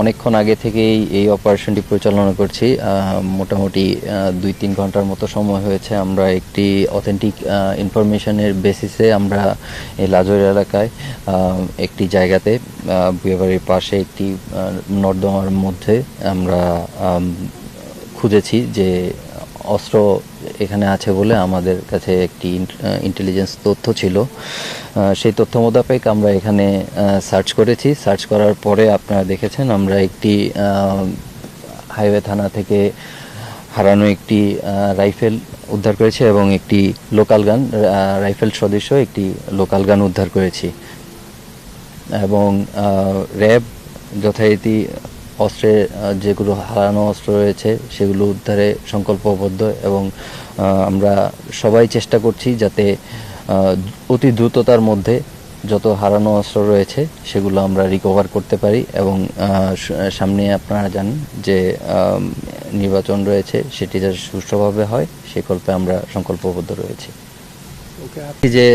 অনেকক্ষণ আগে থেকেই এই অপারেশনটি পরিচালনা করছি। মোটামুটি দুই তিন ঘণ্টার মতো সময় হয়েছে আমরা একটি অথেন্টিক ইনফরমেশনের বেসিসে আমরা এই লাজোর এলাকায় একটি জায়গাতে বিয়েবাড়ির পাশে একটি নর্দমার মধ্যে আমরা খুঁজেছি যে অস্ত্র এখানে আছে বলে আমাদের কাছে একটি ইন্টেলিজেন্স তথ্য ছিল। সেই তথ্য মোতাবেক আমরা এখানে সার্চ করেছি। সার্চ করার পরে আপনারা দেখেছেন আমরা একটি হাইওয়ে থানা থেকে হারানো একটি রাইফেল উদ্ধার করেছি এবং একটি লোকাল গান রাইফেল সদৃশ একটি লোকাল গান উদ্ধার করেছি। এবং র্যাব যথারীতি অস্ত্রের যেগুলো হারানো অস্ত্র রয়েছে সেগুলো উদ্ধারে সংকল্পবদ্ধ এবং আমরা সবাই চেষ্টা করছি যাতে অতি দ্রুততার মধ্যে যত হারানো অস্ত্র রয়েছে সেগুলো আমরা রিকভার করতে পারি এবং সামনে আপনারা জানেন যে নির্বাচন রয়েছে সেটি যাতে সুষ্ঠুভাবে হয় সে কল্পে আমরা সংকল্পবদ্ধ রয়েছি। যে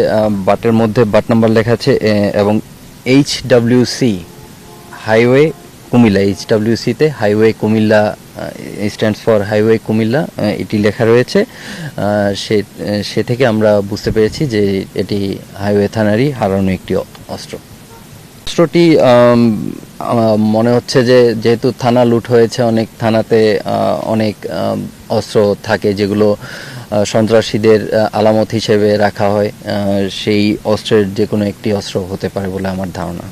বাটের মধ্যে বাট নাম্বার লেখা আছে এবং H W C highway Comilla H W সিতে highway Comilla stands for highway Comilla এটি লেখা রয়েছে। সে সে থেকে আমরা বুঝতে পেরেছি যে এটি হাইওয়ে থানারই হারানো একটি অস্ত্র। অস্ত্রটি মনে হচ্ছে যে যেহেতু থানা লুট হয়েছে, অনেক থানাতে অনেক অস্ত্র থাকে যেগুলো সন্ত্রাসীদের আলামত হিসেবে রাখা হয়। সেই অস্ত্রের যে কোনো একটি অস্ত্র হতে পারে বলে আমার ধারণা।